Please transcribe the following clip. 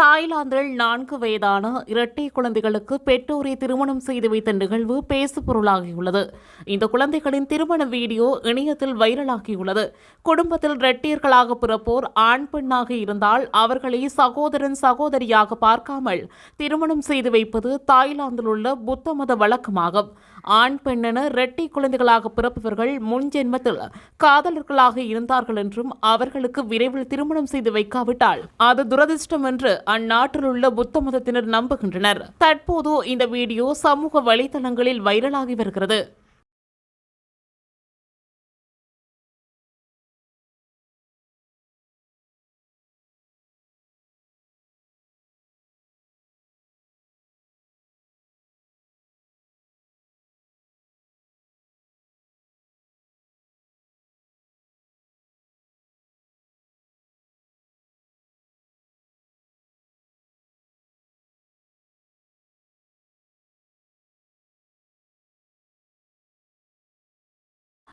தாய்லாந்தில் நான்கு வயதான இரட்டை குழந்தைகளுக்கு பெற்றோரை திருமணம் செய்து வைத்த நிகழ்வு பேசுபொருளாகியுள்ளது. இந்த குழந்தைகளின் திருமண வீடியோ இணையத்தில் வைரலாகியுள்ளது. குடும்பத்தில் இரட்டையர்களாக பிறப்போர் ஆண் பெண்ணாக இருந்தால் அவர்களை சகோதரன் சகோதரியாக பார்க்காமல் திருமணம் செய்து வைப்பது தாய்லாந்தில் உள்ள புத்த மத வழக்கமாகும். ஆண் பெண்ணென இரட்டை குழந்தைகளாக பிறப்பவர்கள் முன் ஜென்மத்தில் காதலர்களாக இருந்தார்கள் என்றும் அவர்களுக்கு விரைவில் திருமணம் செய்து வைக்காவிட்டால் அது துரதிர்ஷ்டம் என்று அந்நாட்டில் உள்ள புத்த மதத்தினர் நம்புகின்றனர். தற்போது இந்த வீடியோ சமூக வலைதளங்களில் வைரலாகி வருகிறது.